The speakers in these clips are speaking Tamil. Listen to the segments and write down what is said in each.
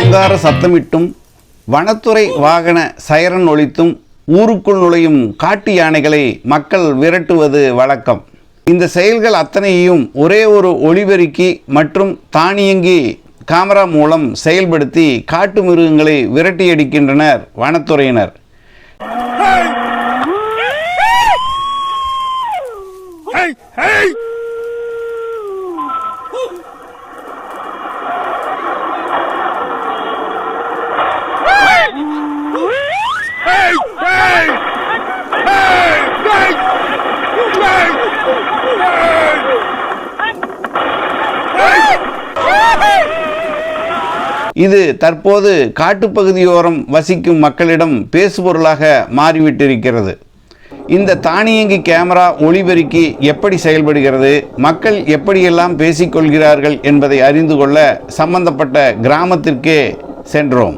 ஓங்கார சத்தமிட்டும் வனத்துறை வாகன சைரன் ஒழித்தும் ஊருக்குள் நுழையும் காட்டு யானைகளை மக்கள் விரட்டுவது வழக்கம் இந்த செயல்கள் அத்தனையும் ஒரே ஒரு ஒளிபெருக்கி மற்றும் தானியங்கி காமரா மூலம் செயல்படுத்தி காட்டு மிருகங்களை விரட்டியடிக்கின்றனர் வனத்துறையினர் Hey! Hey! இது தற்போது காட்டுப்பகுதியோரம் வசிக்கும் மக்களிடம் பேசுபொருளாக மாறிவிட்டிருக்கிறது. இந்த தானியங்கி கேமரா ஒளிபெருக்கி எப்படி செயல்படுகிறது மக்கள் எப்படியெல்லாம் பேசிக்கொள்கிறார்கள் என்பதை அறிந்து கொள்ள சம்பந்தப்பட்ட கிராமத்திற்கே சென்றோம்.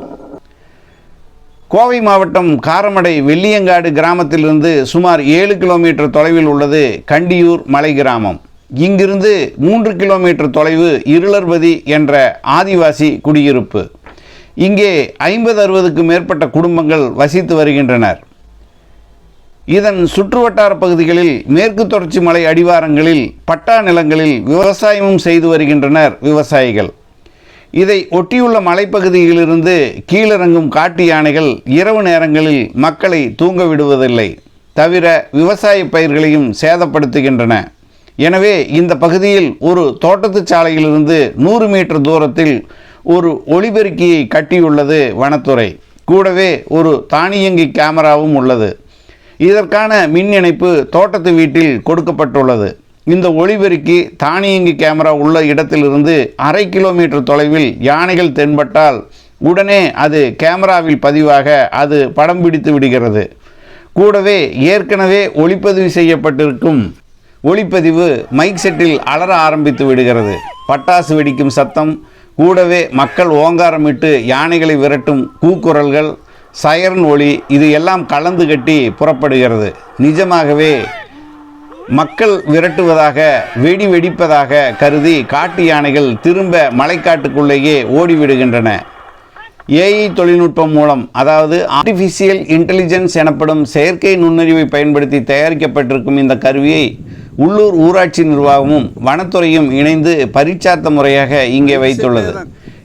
கோவை மாவட்டம் காரமடை வெள்ளியங்காடு கிராமத்திலிருந்து சுமார் ஏழு கிலோமீட்டர் தொலைவில் உள்ளது கண்டியூர் மலை கிராமம். இங்கிருந்து மூன்று கிலோமீட்டர் தொலைவு இருளர்பதி என்ற ஆதிவாசி குடியிருப்பு. இங்கே ஐம்பது அறுபதுக்கு மேற்பட்ட குடும்பங்கள் வசித்து வருகின்றனர். இதன் சுற்றுவட்டார பகுதிகளில் மேற்கு தொடர்ச்சி மலை அடிவாரங்களில் பட்டா நிலங்களில் விவசாயமும் செய்து வருகின்றனர் விவசாயிகள். இதை ஒட்டியுள்ள மலைப்பகுதியிலிருந்து கீழிறங்கும் காட்டு யானைகள் இரவு நேரங்களில் மக்களை தூங்க விடுவதில்லை தவிர விவசாய பயிர்களையும் சேதப்படுத்துகின்றன. எனவே இந்த பகுதியில் ஒரு தோட்டத்து சாலையிலிருந்து நூறு மீட்டர் தூரத்தில் ஒரு ஒளிபெருக்கியை கட்டியுள்ளது வனத்துறை. கூடவே ஒரு தானியங்கி கேமராவும் உள்ளது. இதற்கான மின் இணைப்பு தோட்டத்து வீட்டில் கொடுக்கப்பட்டுள்ளது. இந்த ஒளிபெருக்கி தானியங்கி கேமரா உள்ள இடத்திலிருந்து அரை கிலோமீட்டர் தொலைவில் யானைகள் தென்பட்டால் உடனே அது கேமராவில் பதிவாக அது படம் பிடித்து விடுகிறது. கூடவே ஏற்கனவே ஒளிப்பதிவு செய்யப்பட்டிருக்கும் ஒளிப்பதிவு மைக் செட்டில் அலற ஆரம்பித்து விடுகிறது. பட்டாசு வெடிக்கும் சத்தம் கூடவே மக்கள் ஓங்காரமிட்டு யானைகளை விரட்டும் கூக்குரல்கள் சயரன் ஒளி இது எல்லாம் கலந்து கட்டி புறப்படுகிறது. நிஜமாகவே மக்கள் விரட்டுவதாக வெடி வெடிப்பதாக கருதி காட்டு யானைகள் திரும்ப மலைக்காட்டுக்குள்ளேயே ஓடிவிடுகின்றன. ஏஐ தொழில்நுட்பம் மூலம் அதாவது ஆர்டிஃபிஷியல் இன்டெலிஜென்ஸ் எனப்படும் செயற்கை நுண்ணறிவை பயன்படுத்தி தயாரிக்கப்பட்டிருக்கும் இந்த கருவியை உள்ளூர் ஊராட்சி நிர்வாகமும் வனத்துறையும் இணைந்து பரீட்சார்த்த முறையாக இங்கே வைத்துள்ளது.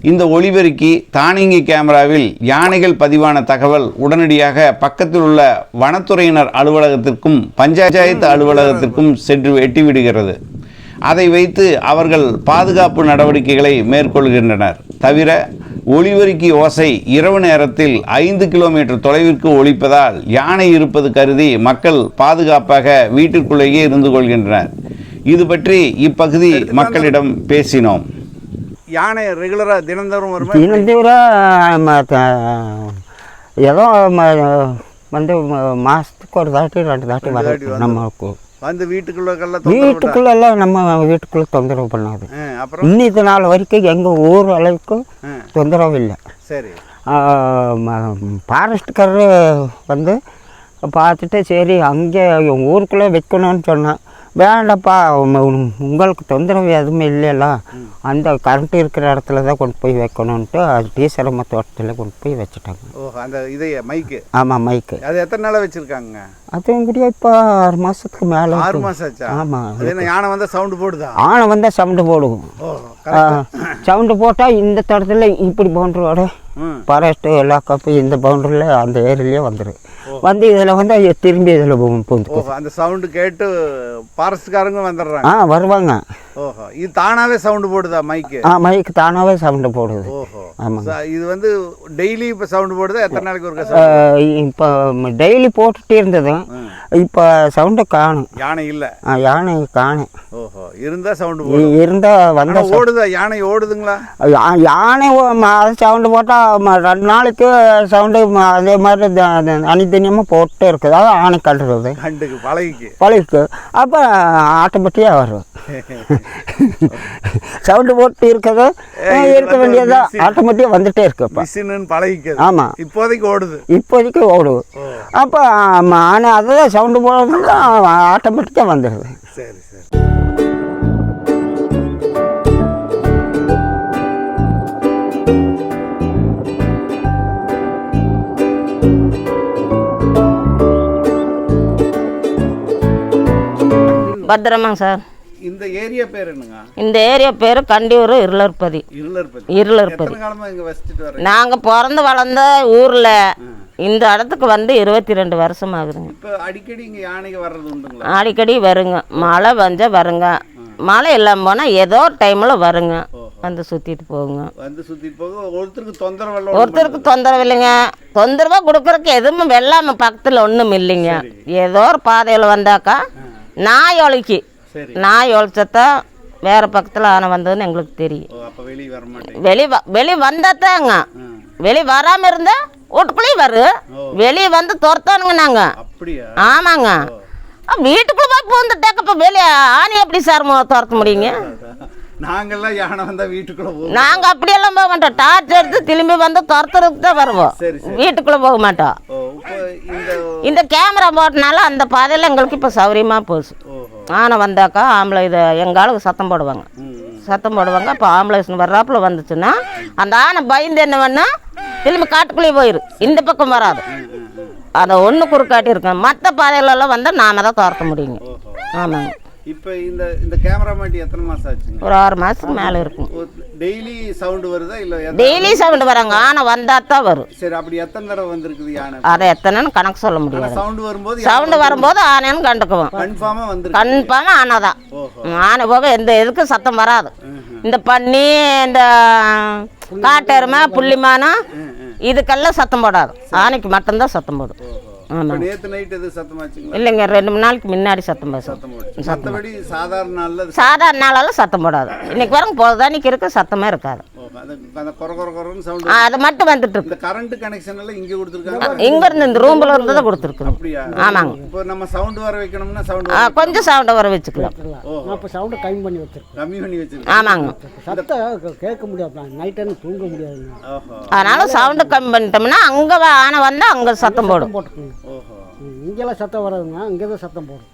இந்த ஒளிபெருக்கி தானியங்கி கேமராவில் யானைகள் பதிவான தகவல் உடனடியாக பக்கத்தில் உள்ள வனத்துறையினர் அலுவலகத்திற்கும் பஞ்சாயத்து அலுவலகத்திற்கும் சென்று எட்டிவிடுகிறது. அதை வைத்து அவர்கள் பாதுகாப்பு நடவடிக்கைகளை மேற்கொள்கின்றனர். தவிர ஒளிபெருக்கி ஓசை இரவு நேரத்தில் ஐந்து கிலோமீட்டர் தொலைவிற்கு ஒலிப்பதால் யானை இருப்பது கருதி மக்கள் பாதுகாப்பாக வீட்டிற்குள்ளேயே இருந்து கொள்கின்றனர். இது பற்றி இப்பகுதி மக்களிடம் பேசினோம். யானை ரெகுலராக தினந்தோறும் வருமா? தினந்தூரம் ஏதோ வந்து ம- மாசத்துக்கு ஒரு தாட்டி ரெண்டு தாட்டி வந்துரும். நம்மளுக்கு. வந்து வீட்டுக்குள்ளக்கெல்லாம் வீட்டுக்குள்ள எல்லாம் நம்ம வீட்டுக்குள்ள தொந்தரவு பண்ணாது. அப்புறம்? இன்னைக்கு நாள் வரைக்கும் எங்கள் ஊர் அளவுக்கு. தொந்தரவு இல்லை. சரி. ஃபாரஸ்ட்காரரு வந்து பார்த்துட்டு சரி அங்கே ஊருக்குள்ளே வைக்கணும்னு சொன்னேன் உம் உங்களுக்கு தொந்தரவு எதுவுமே இல்லைல்ல. அந்த கரண்ட் இருக்கிற இடத்துல தான் கொண்டு போய் வைக்கணுன்ட்டு அது டீசரம்ம தோட்டத்தில் கொண்டு போய் வச்சுட்டாங்க. ஓ அந்த இதை மைக்கு ஆமாம் மைக்கு அது எத்தனை நாளாக வச்சிருக்காங்க அதுவும் கூட இப்போ ஆறு மாதத்துக்கு மேலே ஆறு மாசம் ஆச்சா? ஆமாம் அது யானை வந்தா சவுண்டு போடுதா? ஆனை வந்தால் சவுண்டு போடுவோம் ஓ சவுண்டு போட்டால் இந்த தடத்தில் இப்படி ம் ஃபாரஸ்ட்டு எல்லா கப்பும் இந்த பவுண்டரியில் அந்த ஏரியாலேயே வந்துடும் வந்து இதில் வந்து திரும்பி இதில் பூந்துக்கும் அந்த சவுண்டு கேட்டு ஃபாரஸ்ட்காரங்க வந்துடுறாங்க. ஆ வருவாங்க. ஓஹோ இது தானாவே சவுண்டு போடுதா மைக்கு ஆ மைக்கு தானாகவே சவுண்டு போடுது. ஓஹோ. ஆமாங்க. இது வந்து டெய்லி இப்போ சவுண்டு போடுதா? எத்தனை நாளைக்கு ஒரு? இப்போ டெய்லி போட்டுகிட்டே இருந்தது இப்போ சவுண்டை காணும். யானை இல்லை. ஆ, யானை காணும் ஓஹோ இருந்தா சவுண்டு இருந்தால் வந்த ஓடுதா? யானை ஓடுதுங்களா? யானை சவுண்டு போட்டால் ரெண்டு நாளைக்கு சவுண்டு அதே மாதிரி தனித்தனியமாக போட்டே இருக்குது. அது ஆணை கட்டுறது கண்டுக்கு பழகிக்கு. பழகிக்கு. அப்போ ஆட்டோமேட்டிக்காக வரும். சவுண்டு போட்டு இருக்கிறது இருக்க வந்து வேண்டியதா machine. ஆட்டோமேட்டிக்காக வந்துட்டே இருக்கு இப்போ. ஆமாம் இப்போதைக்கு ஓடுது. இப்போதைக்கு ஓடும். அப்போ ஆனால் அதுதான் சவுண்டு போடுறதுக்கு ஆட்டோமேட்டிக்காக வந்துடுது சரி சரி. பத்திரமாங்க சார். இந்த ஏரியா பேர் என்னங்க? இந்த ஏரியா பேர் கண்டியூர் இருளர்பதி. இருளர்பதி. இருளற்பதி நாங்கள் பிறந்து வளர்ந்த ஊரில் இந்த இடத்துக்கு வந்து இருபத்தி ரெண்டு வருஷம் ஆகுதுங்க இப்போ அடிக்கடி இங்க யானைங்க வர்றது உண்டுங்களா? அடிக்கடி வருங்க. மழை வந்தால் வருங்க. மழை இல்லாமல் போனால் ஏதோ டைமில் வருங்க. வந்து சுற்றிட்டு போகுங்க. வந்து சுத்திட்டு போக ஒருத்தருக்கு தொந்தரவு ஒருத்தருக்கு தொந்தரவு இல்லைங்க. தொந்தரவாக கொடுக்குறக்கு எதுவும் வெள்ளாம பக்கத்தில் ஒன்றும் இல்லைங்க. ஏதோ ஒரு பாதையில் வந்தாக்கா நாய் ஒழிக்கி. நாய் ஒழிச்சத்தா வேறு பக்கத்தில் ஆனை வந்ததுன்னு எங்களுக்கு தெரியும். வெளி வெளி வந்தாத்தாங்க வெளி வராமல் இருந்தால் வீட்டுக்குள்ளேயும் வரும் வெளியே வந்து துரத்தானுங்க அப்படியா? ஆமாங்க. வீட்டுக்குள்ள போய் பூந்துட்டாக்க இப்போ வெளியே ஆணி எப்படி சார் துரத்த முடியுங்க? நாங்கெல்லாம் யானை வந்தா வீட்டுக்குள்ள போவோம் நாங்கள் அப்படியெல்லாம் போக மாட்டோம். டார்ச் எடுத்து திரும்பி வந்து துரத்துறதுக்கு தான் வருவோம். வீட்டுக்குள்ளே போக மாட்டோம். இந்த கேமரா போட்டனால அந்த பாதையில் எங்களுக்கு இப்போ சௌகரியமாக போச்சு. ஆனை வந்தாக்கா ஆம்பளை இதை எங்கள் ஆளுக்கு சத்தம் போடுவாங்க. சத்தம் போடுவாங்க. அப்போ ஆம்புலன்ஸ் வர்றாப்புல வந்துச்சுன்னா அந்த ஆனை பயந்து என்ன பண்ணா திரும்பி காட்டுக்குள்ளேயே போயிரு. இந்த பக்கம் வராது. அதை ஒன்று குறுக்காட்டி இருக்கேன் மற்ற பாதையிலலாம் வந்தால் நாம தான் துரத்த முடியுங்க. ஆமாங்க. இப்போ இந்த இந்த கேமரா மாட்டி எத்தனை மாசம் ஆச்சுங்க? ஒரு ஆறு மாதத்துக்கு மேலே இருக்கும். டெய்லி சவுண்டு வருதா இல்ல டெய்லி சவுண்டு வராங்க. ஆனை வந்தால் தான் வரும். சரி அப்படி எத்தனை தடவை வந்திருக்குது யானை? அதை எத்தனைன்னு கணக்கு சொல்ல முடியாது. சவுண்டு வரும்போது சவுண்டு வரும்போது ஆனைன்னு கண்டுக்குவோம். கன்ஃபார்மா வந்திருக்கு. கன்ஃபார்ம் ஆனை தான். ஆனை போக எந்த எதுக்கும் சத்தம் வராது. இந்த பன்னி இந்த காட்டெருமை புள்ளிமானம் இதுக்கெல்லாம் சத்தம் போடாது. ஆனைக்கு மட்டும்தான் சத்தம் போடும் ஆமாம் நேத்து நைட் எது சத்தமாச்சுங்களா இல்லைங்க ரெண்டு மூணு நாளைக்கு முன்னாடி சத்தம் பேசும் சத்தம் மற்றபடி சாதாரண நாள்ல சாதாரண நாளெல்லாம் சத்தம் போடாது. இன்னைக்கு வரங்க பொழுதானிக்கு இருக்க சத்தமே இருக்காது. அது அந்த கொர கொர கொரன்னு சவுண்ட் ஆ, அது மட்டும் வந்துட்டு இருக்கு இந்த கரண்ட் கனெக்ஷன் எல்லாம் இங்க கொடுத்துருக்காங்க. இங்க இருந்து இந்த ரூம்ல இருந்து தான் கொடுத்துருக்குங்க அப்படியா? ஆமாங்க. இப்போ நம்ம சவுண்ட் வர வைக்கணும்னா சவுண்ட் கொஞ்சம் சவுண்டை வர வச்சுக்கலாம். நான் இப்போ சவுண்டை கம்மி பண்ணி வச்சிருக்கேன். கம்மி பண்ணி வச்சிருக்கேன் ஆமாங்க. சத்தம் கேட்க முடியாது நைட் டைம் தூங்க முடியாதுங்க. ஓஹோ. அதனால சவுண்டு கம்மி பண்ணிட்டோம்னா அங்கே ஆனை வந்தால் அங்கே சத்தம் போடும். போட்டுக்கோங்க. இங்கெல்லாம் சத்தம் வராதுங்க இங்கே தான் சத்தம் போடும்.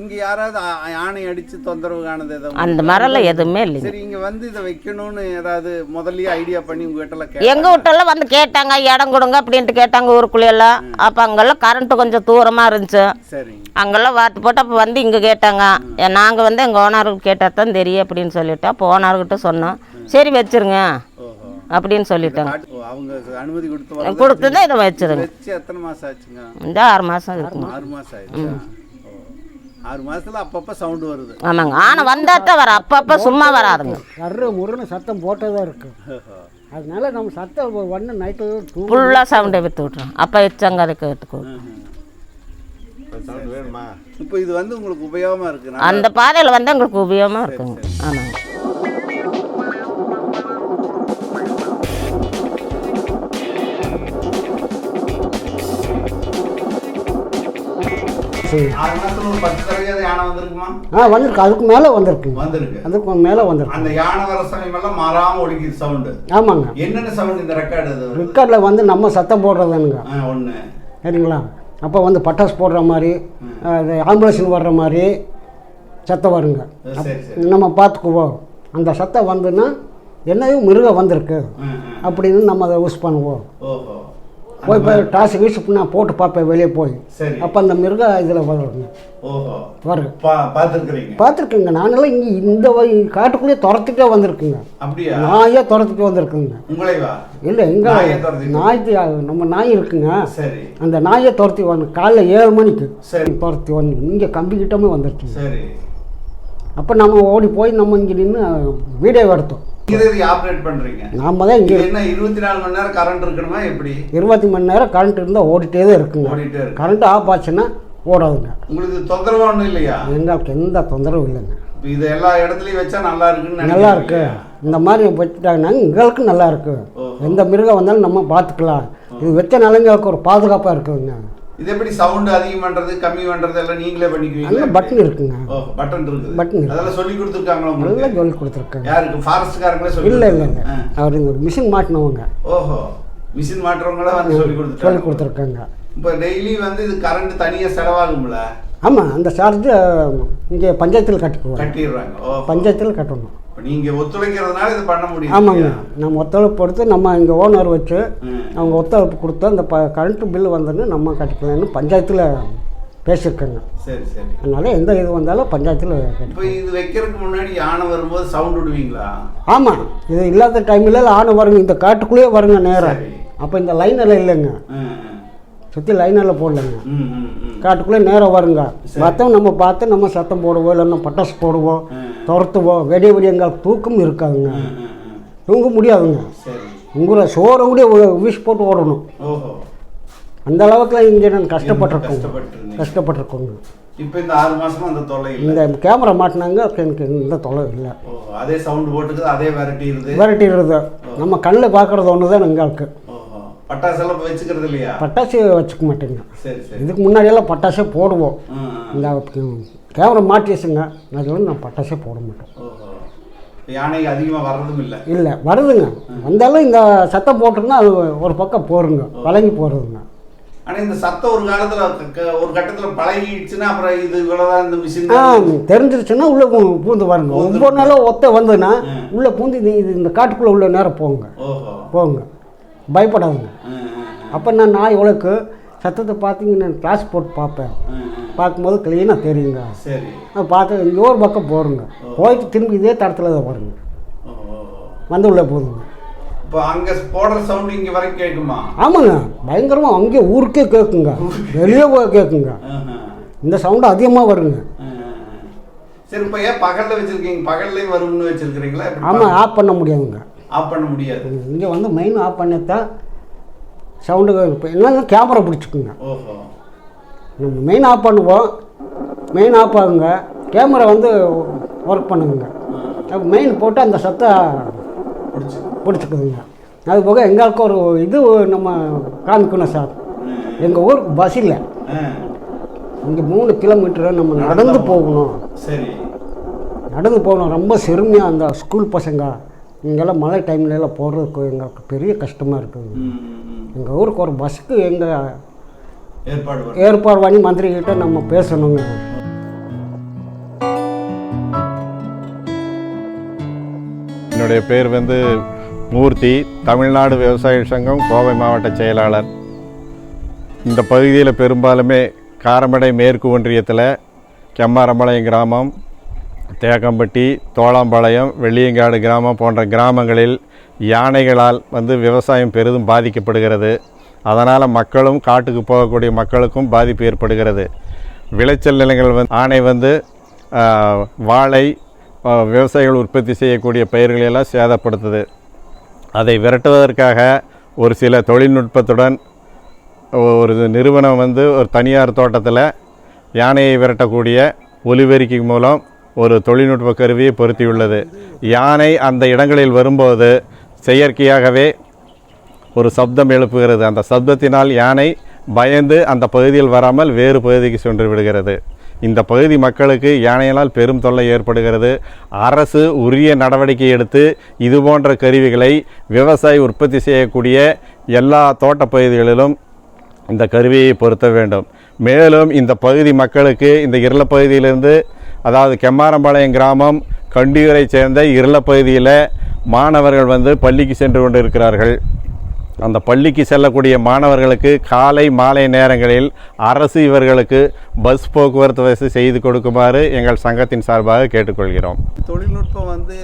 இங்க யாராவது யானை அடிச்சு தொந்தரவு காணது ஏதாவது அந்த மாதிரிலாம் எதுவுமே இல்லைங்க. சரி இங்க வந்து இதை வைக்கணும்னு ஏதாவது முதல்லயே ஐடியா பண்ணி உங்க கிட்ட? எல்லாம் எங்கள் வீட்டெல்லாம் வந்து கேட்டாங்க இடம் கொடுங்க அப்படின்ட்டு கேட்டாங்க ஊருக்குள்ளெல்லாம் அப்போ அங்கெல்லாம் கரண்ட்டு கொஞ்சம் தூரமாக இருந்துச்சு. சரிங்க. அங்கெல்லாம் வார்த்து போட்டு அப்போ வந்து இங்கே கேட்டாங்க. நாங்கள் வந்து எங்கள் ஓனருக்கு கேட்டால் தான் தெரியும் அப்படின்னு சொல்லிட்டு அப்போ ஓனர்கிட்ட சொன்னோம். சரி வச்சிருங்க. அப்படின்னு சொல்லிட்டாங்க. அவங்க அனுமதி கொடுத்து வரது. கொடுத்து தான் இதை வச்சிருங்க. வச்சு எத்தனை மாசம் ஆச்சுங்க? இந்த ஆறு மாதம் இருக்குங்க ஆறு மாசம் ஆயிடுச்சா. ஆறு மாசத்துல அப்பப்ப சவுண்ட் வருது. ஆமாங்க. ஆனால் வந்தால் தான் வரும் அப்பப்போ சும்மா வராதுங்க. கரு முருன்னு சத்தம் போட்டே தான் இருக்கு. அதனால நம்ம சத்தம் ஒன்று நைட்டு ஃபுல்லாக சவுண்டை விற்று விட்றோம் அப்போ வச்சாங்க அதை கேட்டுக்கோ இப்போ இது வந்து உங்களுக்கு உபயோகமா இருக்கு அந்த பாதையில் வந்து எங்களுக்கு உபயோகமாக இருக்குங்க. ஆமாங்க. ஆ வந்திருக்கு. அதுக்கு மேலே வந்திருக்குங்க வந்திருக்கு. அதுக்கு மேலே வந்திருக்கு. அந்த யானை வர சமயம் எல்லாம் மாறாம ஒழிக்குது சவுண்டு. ஆமாங்க. என்னென்ன சவுண்ட் இந்த ரெக்கார்டு? ரிக்கார்டில் வந்து நம்ம சத்தம் போடுறதானுங்க ஆ, ஒண்ணு. சரிங்களா? அப்போ வந்து பட்டாசு போடுற மாதிரி அது ஆம்புலன்ஸில் வர்ற மாதிரி சத்தம் வருங்க. நம்ம பார்த்துக்குவோம். அந்த சத்தம் வந்துன்னா என்னையும் மிருகம் வந்திருக்கு. அப்படின்னு நம்ம அதை யூஸ் பண்ணுவோம். ஓஹோ. போய் போய் டாஸ் வீசு நான் போட்டு பார்ப்பேன் வெளியே போய். அப்போ அந்த மிருகம் இதில் வருங்க வருங்க பார்த்துருக்குங்க. நானெல்லாம் இங்கே இந்த காட்டுக்குள்ளேயே துரத்துட்டே வந்திருக்குங்க. நாயே துரத்துட்டு வந்திருக்குங்க. இல்லை எங்கே? நாய்க்கு நம்ம நாய் இருக்குங்க. அந்த நாயை துரத்தி வந்து காலைல ஏழு மணிக்கு. துரத்தி வந்து இங்கே கம்பிக்கிட்டமே வந்துருச்சுங்க சரி. அப்போ நம்ம ஓடி போய் நம்ம இங்கே நின்று வீடியோ எடுத்தோம். நாம் தான் இங்கே என்ன இருபத்தி நாலு மணி நேரம் கரண்ட் இருக்கணுமா எப்படி? இருபத்தி மணி நேரம் கரண்ட் இருந்தால் ஓடிட்டே தான் இருக்குங்க. கரண்ட் ஆஃப் ஆச்சுன்னா ஓடாதுங்க. உங்களுக்கு தொந்தரவு ஒன்றும் இல்லையா? எங்களுக்கு எந்த தொந்தரவும் இல்லைங்க. இது எல்லா இடத்துலயும் வச்சா நல்லா இருக்குன்னு நல்லா இருக்கு. இந்த மாதிரி வச்சுட்டாங்கன்னா எங்களுக்கு நல்லா இருக்கு. எந்த மிருகம் வந்தாலும் நம்ம பார்த்துக்கலாம். இது வச்ச நிலைங்களுக்கு ஒரு பாதுகாப்பாக இருக்குதுங்க. இது எப்படி சவுண்ட் அதிகம் பண்றது கம்மி பண்றது எல்லாம் நீங்களே பண்ணிக்குவீங்க? பட்டன் இருக்குங்க. ஓ பட்டன் இருக்குது. பட்டன் இருக்கு. அதெல்லாம் சொல்லி கொடுத்துருக்காங்களா நல்லா சொல்லி கொடுத்துருக்காங்க. யாருக்கு? ஃபாரஸ்ட்காரங்களே சொல்லி இல்லை இல்லை இல்லை. கொடுத்துருக்காங்க. அவர் இங்க ஒரு மிஷின் மாட்டினவங்க. ஓஹோ. மிஷின் மாட்டுறவங்கள வந்து சொல்லி சொல்லி கொடுத்துருக்காங்க கொடுத்துருக்காங்க. இப்போ டெய்லி வந்து இது கரண்ட் தனியா செலவாகும்ல? ஆமாம் அந்த சார்ஜ் இங்கே பஞ்சாயத்தில் கட்டிடுறாங்க. ஓ பஞ்சாயத்தில் கட்டணும். இப்போ நீங்க ஒத்துழைக்கிறதுனால இது பண்ண முடியும் ஆமாங்க. நம்ம ஒத்துழைப்பு கொடுத்து நம்ம இங்கே ஓனர் வச்சு. அவங்க ஒத்துழைப்பு கொடுத்து அந்த ப கரண்ட்டு பில்லு வந்தோன்னு நம்ம கட்டிக்கலாம்னு பஞ்சாயத்தில் பேசியிருக்கேங்க. சரி சரி. அதனால எந்த இது வந்தாலும் பஞ்சாயத்தில் இப்போ இது வைக்கிறதுக்கு முன்னாடி யானை வரும்போது சவுண்ட் விடுவீங்களா? ஆமாம் இது இல்லாத டைமில் ஆணை வருங்க. இந்த காட்டுக்குள்ளேயே வருங்க நேரம். அப்போ இந்த லைனில் இல்லைங்க. ம், சுற்றி லைனில் போடலைங்க. காட்டுக்குள்ளே நேரம் வருங்க. மற்றவங்க நம்ம பார்த்து நம்ம சத்தம் போடுவோம் இல்லைன்னா பட்டாசு போடுவோம் துரத்துவோம் வெடிய வெடிய எங்களுக்கு தூக்கம் இருக்காதுங்க. தூங்க முடியாதுங்க. உங்களை சோறை கூட வீசி போட்டு ஓடணும். அந்த அளவுக்கு இங்கே நான் கஷ்டப்பட்டிருக்கோங்க. கஷ்டப்பட்டிருந்தீங்க. கஷ்டப்பட்டிருக்கோங்க. இப்போ இந்த ஆறு மாசமா அந்த இல்லை. இந்த கேமரா மாட்டினாங்க எனக்கு இந்த தொலை இல்லை. அதே சவுண்ட் போட்டுக்குது அதே விரட்டிடுது. விரட்டிடுறது நம்ம கண்ணில் பார்க்குறது ஒன்று தான் எங்களுக்கு. பட்டாசெல்லாம் வச்சுக்கிறது இல்லையா? பட்டாசு வச்சுக்க மாட்டேங்க. சரி சரி. இதுக்கு முன்னாடியெல்லாம் பட்டாசே போடுவோம். இந்த கேமரா மாட்டி வச்சுங்க அதில் நான் பட்டாசே போட மாட்டேன். ஓஹோ. யானை அதிகமாக வர்றதும் இல்லை? இல்லை வருதுங்க. வந்தாலும் இந்த சத்தம் போட்டிருந்தா அது ஒரு பக்கம் போருங்க. வழங்கி போகிறதுங்க ஆனா இந்த சத்தம் ஒரு காலத்துல ஒரு கட்டத்துல பழகிடுச்சுன்னா அப்புறம் இது இவ்வளவுதான் இந்த மிஷின் தெரிஞ்சிருச்சுன்னா உள்ளே பூந்து வருங்க. ஒவ்வொரு நாளும் ஒத்த வந்ததுன்னா உள்ளே பூந்து இது இந்த காட்டுக்குள்ளே உள்ள நேரம் போங்க. ஓஹோ. போங்க. பயப்படாதுங்க. அப்போ நான் நான் இவளுக்கு சத்தத்தை பார்த்தீங்கன்னா நான் கிளாஸ் போட்டு பார்ப்பேன். பார்க்கும்போது க்ளீனாக தெரியுங்க. சரி. நான் பார்த்து இங்கே ஒரு பக்கம் போருங்க. போயிட்டு திரும்பி இதே தடத்தில் தான் ஓ. வந்து உள்ளே போதுங்க. இப்போ அங்க போடுற சவுண்ட் இங்க வரைக்கும் கேட்குமா? ஆமாங்க. பயங்கரமாக அங்கே ஊருக்கே கேட்குங்க வெளியே கேட்குங்க. இந்த சவுண்டு அதிகமாக வருங்க. சரி இப்போ ஏன் பகல்ல வச்சிருக்கீங்க? பகல்லையும் வரும்னு வச்சிருக்கிறீங்களா? ஆமாம் ஆஃப் பண்ண முடியாதுங்க. ஆஃப் பண்ண முடியாது. இங்கே வந்து மெயின் ஆஃப் பண்ணித்தான் சவுண்டு இப்போ கேமரா பிடிச்சிக்குங்க. ஓஹோ. நம்ம மெயின் ஆஃப் பண்ணுவோம். மெயின் ஆஃப் ஆகுங்க. கேமரா வந்து ஒர்க் பண்ணுங்க. மெயின் போட்டு அந்த சத்தம் பிடிச்சி. பிடிச்சிக்குதுங்க அது போக எங்களுக்கு ஒரு இது நம்ம காமிக்கணும் சார். எங்கள் ஊருக்கு பஸ் இல்லை இங்கே மூணு கிலோமீட்டர் நம்ம நடந்து போகணும். சரி. நடந்து போகணும். ரொம்ப சிறுமியாக அந்த ஸ்கூல் பசங்க. இங்கெல்லாம் மழை டைம்ல எல்லாம் போகிறதுக்கு எங்களுக்கு பெரிய கஷ்டமாக ம். எங்கள் ஊருக்கு ஒரு பஸ்ஸுக்கு எங்கள் ஏற்பாடு பண்ணு. ஏற்பாடு பண்ணி மந்திரி கிட்ட நம்ம பேசணுங்க என்னுடைய பேர் வந்து மூர்த்தி தமிழ்நாடு விவசாய சங்கம் கோவை மாவட்ட செயலாளர் இந்த பகுதியில் பெரும்பாலுமே காரமடை மேற்கு ஒன்றியத்தில் கெம்மாரம்பாளையம் கிராமம் தேக்கம்பட்டி தோளாம்பாளையம் வெள்ளியங்காடு கிராமம் போன்ற கிராமங்களில் யானைகளால் வந்து விவசாயம் பெரிதும் பாதிக்கப்படுகிறது. அதனால் மக்களும் காட்டுக்கு போகக்கூடிய மக்களுக்கும் பாதிப்பு ஏற்படுகிறது. விளைச்சல் நிலங்கள் வந்து ஆணை வந்து வாழை விவசாயிகள் உற்பத்தி செய்யக்கூடிய பயிர்களையெல்லாம் சேதப்படுத்துது. அதை விரட்டுவதற்காக ஒரு சில தொழில்நுட்பத்துடன் ஒரு நிறுவனம் வந்து ஒரு தனியார் தோட்டத்தில் யானையை விரட்டக்கூடிய ஒலிபெருக்கி மூலம் ஒரு தொழில்நுட்ப கருவியை பொருத்தியுள்ளது. யானை அந்த இடங்களில் வரும்போது செயற்கையாகவே ஒரு சப்தம் எழுப்புகிறது. அந்த சப்தத்தினால் யானை பயந்து அந்த பகுதியில் வராமல் வேறு பகுதிக்கு சென்று விடுகிறது. இந்த பகுதி மக்களுக்கு யானையினால் பெரும் தொல்லை ஏற்படுகிறது. அரசு உரிய நடவடிக்கை எடுத்து இது போன்ற கருவிகளை விவசாயி உற்பத்தி செய்யக்கூடிய எல்லா தோட்ட பகுதிகளிலும் இந்த கருவியை பொருத்த வேண்டும். மேலும் இந்த பகுதி மக்களுக்கு இந்த இருள பகுதியிலிருந்து அதாவது கெம்மாரம்பாளையம் கிராமம் கண்டியூரை சேர்ந்த இருள பகுதியில் மாணவர்கள் வந்து பள்ளிக்கு சென்று கொண்டு இருக்கிறார்கள் அந்த பள்ளிக்கு செல்லக்கூடிய மாணவர்களுக்கு காலை மாலை நேரங்களில் அரசு இவர்களுக்கு பஸ் போக்குவரத்து வசதி செய்து கொடுக்குமாறு எங்கள் சங்கத்தின் சார்பாக கேட்டுக்கொள்கிறோம். தொழில்நுட்பம் வந்து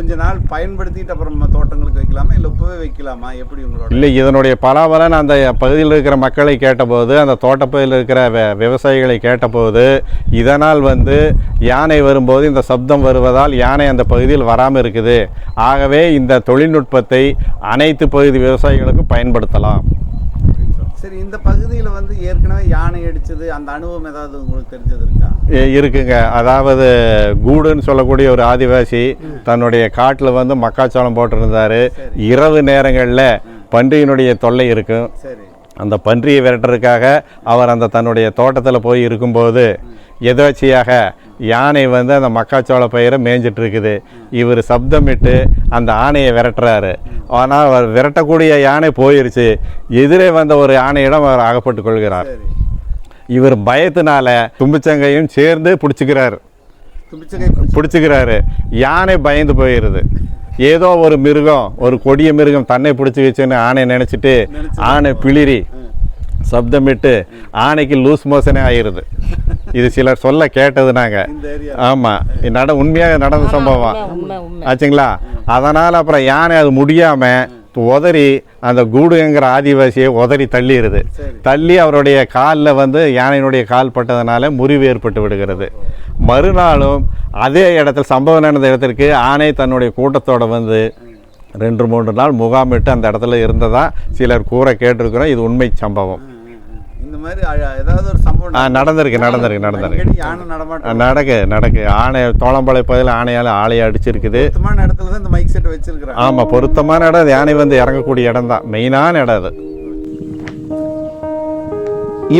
கொஞ்ச நாள் பயன்படுத்திட்டு அப்புறம் நம்ம தோட்டங்களுக்கு வைக்கலாமா? இல்லை இப்போவே வைக்கலாமா? எப்படி உங்களோட இல்லை இதனுடைய பலாபலன் அந்த பகுதியில் இருக்கிற மக்களை கேட்டபோது அந்த தோட்டப்பகுதியில் இருக்கிற விவசாயிகளை கேட்டபோது இதனால் வந்து யானை வரும்போது இந்த சப்தம் வருவதால் யானை அந்த பகுதியில் வராமல் இருக்குது. ஆகவே இந்த தொழில்நுட்பத்தை அனைத்து பகுதி விவசாயிகளுக்கும் பயன்படுத்தலாம். சரி இந்த பகுதியில் வந்து ஏற்கனவே யானை அடிச்சது அந்த அனுபவம் ஏதாவது உங்களுக்கு தெரிஞ்சது இருக்கா இருக்குங்க. அதாவது கூடுன்னு சொல்லக்கூடிய ஒரு ஆதிவாசி தன்னுடைய காட்டில் வந்து மக்காச்சோளம் போட்டிருந்தாரு. இரவு நேரங்களில் பன்றியினுடைய தொல்லை இருக்கும். சரி. அந்த பன்றியை விரட்டுறதுக்காக அவர் அந்த தன்னுடைய தோட்டத்தில் போய் இருக்கும்போது எதேச்சியாக யானை வந்து அந்த மக்காச்சோள பயிரை மேய்ஞ்சிட்டு இருக்குது இவர் சப்தமிட்டு அந்த ஆணையை விரட்டுறாரு. ஆனால் அவர் விரட்டக்கூடிய யானை போயிருச்சு. எதிரே வந்த ஒரு யானையிடம் அவர் அகப்பட்டு கொள்கிறார். இவர் பயத்தினால தும்பிச்சங்கையும் சேர்ந்து பிடிச்சிக்கிறார். பிடிச்சிக்கிறாரு. யானை பயந்து போயிடுது ஏதோ ஒரு மிருகம் ஒரு கொடிய மிருகம் தன்னை பிடிச்சி வச்சுன்னு ஆனை நினச்சிட்டு ஆனை பிளிரி சப்தமிட்டு ஆணைக்கு லூஸ் மோஷனே ஆயிருது. இது சிலர் சொல்ல கேட்டது நாங்கள் ஆமாம் நட உண்மையாக நடந்த சம்பவம். ஆச்சுங்களா? அதனால் அப்புறம் யானை அது முடியாமல் உதறி அந்த கூடுங்கிற ஆதிவாசியை உதறி தள்ளிடுது தள்ளி அவருடைய காலில் வந்து யானையினுடைய கால் பட்டதுனால முறிவு ஏற்பட்டு விடுகிறது. மறுநாளும் அதே இடத்துல சம்பவம் நடந்த இடத்திற்கு ஆனை தன்னுடைய கூட்டத்தோட வந்து ரெண்டு மூன்று நாள் முகாமிட்டு அந்த இடத்துல இருந்ததா சிலர் கூற கேட்டிருக்கிறோம். இது உண்மை சம்பவம். இந்த மாதிரி ஏதாவது ஒரு சம்பவம் ஆ நடந்திருக்கு நடந்திருக்கு நடந்திருக்கு. யானை நடமாட்டம் நடக்கு நடக்கு. ஆணை தோளம்பாளைய பகுதியில் ஆணையால் ஆலையை அடிச்சிருக்குது. சுத்தமான இடத்துல தான் இந்த மைக் செட் வச்சிருக்கிறாங்க. ஆமாம் பொருத்தமான இடம் அது. யானை வந்து இறங்கக்கூடிய இடம் தான். மெயினான இடம் அது.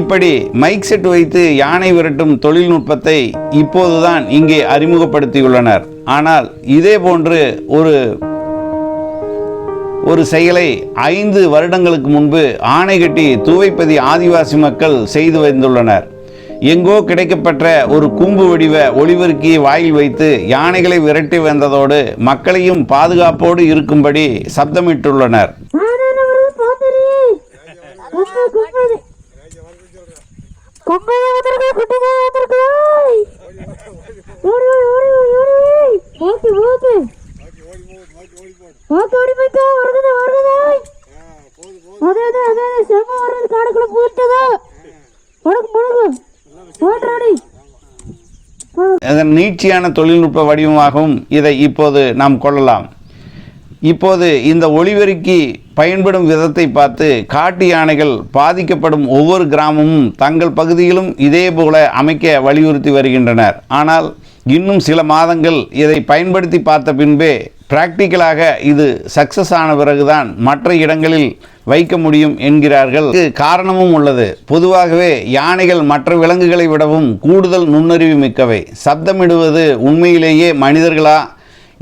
இப்படி மைக் செட் வைத்து யானை விரட்டும் தொழில்நுட்பத்தை இப்போதுதான் இங்கே அறிமுகப்படுத்தியுள்ளனர். ஆனால் இதே போன்று ஒரு ஒரு செயலை ஐந்து வருடங்களுக்கு முன்பு ஆணை கட்டி தூவைப்பதி ஆதிவாசி மக்கள் செய்து வந்துள்ளனர் எங்கோ கிடைக்கப்பட்ட ஒரு கூம்பு வடிவ ஒளிபெருக்கியை வாயில் வைத்து யானைகளை விரட்டி வந்ததோடு மக்களையும் பாதுகாப்போடு இருக்கும்படி சப்தமிட்டுள்ளனர் ஓடி போயிட்டா வருகுது வருகுது அதே அதே அதே செம்ம வருது காடுக்குள்ள போயிட்டதா உனக்கு முழுகு ஓட்டுறாடி நீட்சியான தொழில்நுட்ப வடிவமாகவும் இதை இப்போது நாம் கொள்ளலாம். இப்போது இந்த ஒளிவெருக்கி பயன்படும் விதத்தை பார்த்து காட்டு யானைகள் பாதிக்கப்படும் ஒவ்வொரு கிராமமும் தங்கள் பகுதியிலும் இதே போல அமைக்க வலியுறுத்தி வருகின்றனர். ஆனால் இன்னும் சில மாதங்கள் இதை பயன்படுத்தி பார்த்த பின்பே பிராக்டிக்கலாக இது சக்சஸ் ஆன பிறகுதான் மற்ற இடங்களில் வைக்க முடியும் என்கிறார்கள். காரணமும் உள்ளது. பொதுவாகவே யானைகள் மற்ற விலங்குகளை விடவும் கூடுதல் நுண்ணறிவு மிக்கவை. சப்தமிடுவது உண்மையிலேயே மனிதர்களா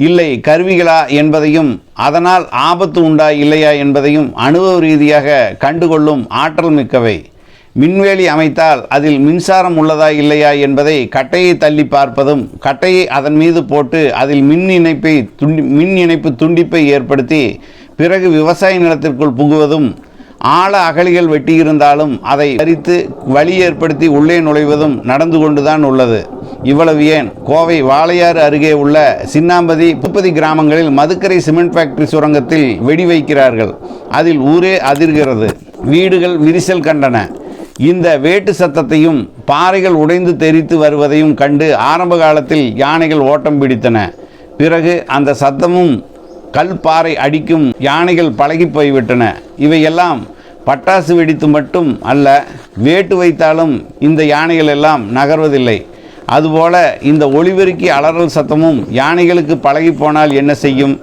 இல்லை கருவிகளா என்பதையும் அதனால் ஆபத்து உண்டா இல்லையா என்பதையும் அனுபவ ரீதியாக கண்டுகொள்ளும் ஆற்றல் மிக்கவை. மின்வேலி அமைத்தால் அதில் மின்சாரம் உள்ளதா இல்லையா என்பதை கட்டையை தள்ளி பார்ப்பதும் கட்டையை அதன் மீது போட்டு அதில் மின் இணைப்பை துண்டி மின் இணைப்பு துண்டிப்பை ஏற்படுத்தி பிறகு விவசாய நிலத்திற்குள் புகுவதும் ஆழ அகழிகள் வெட்டியிருந்தாலும் அதை பறித்து வழி ஏற்படுத்தி உள்ளே நுழைவதும் நடந்து கொண்டுதான் உள்ளது. இவ்வளவு ஏன்? கோவை வாளையாறு அருகே உள்ள சின்னாம்பதி புப்பதி கிராமங்களில் மதுக்கரை சிமெண்ட் ஃபேக்டரி சுரங்கத்தில் வெடி வைக்கிறார்கள் அதில் ஊரே அதிர்கிறது. வீடுகள் விரிசல் கண்டன. இந்த வேட்டு சத்தத்தையும் பாறைகள் உடைந்து தெரித்து வருவதையும் கண்டு ஆரம்ப காலத்தில் யானைகள் ஓட்டம் பிடித்தன. பிறகு அந்த சத்தமும் கல் பாறை அடிக்கும் யானைகள் பழகி போய்விட்டன. இவையெல்லாம் பட்டாசு வெடித்து மட்டும் அல்ல வேட்டு வைத்தாலும் இந்த யானைகள் எல்லாம் நகர்வதில்லை. அதுபோல இந்த ஒளிபெருக்கி அலறல் சத்தமும் யானைகளுக்கு பழகி போனால் என்ன செய்யும்?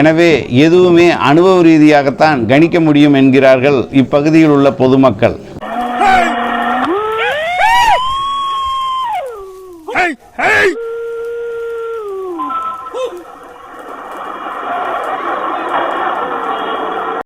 எனவே எதுவுமே அனுபவ ரீதியாகத்தான் கணிக்க முடியும் என்கிறார்கள் இப்பகுதியில் உள்ள பொதுமக்கள்.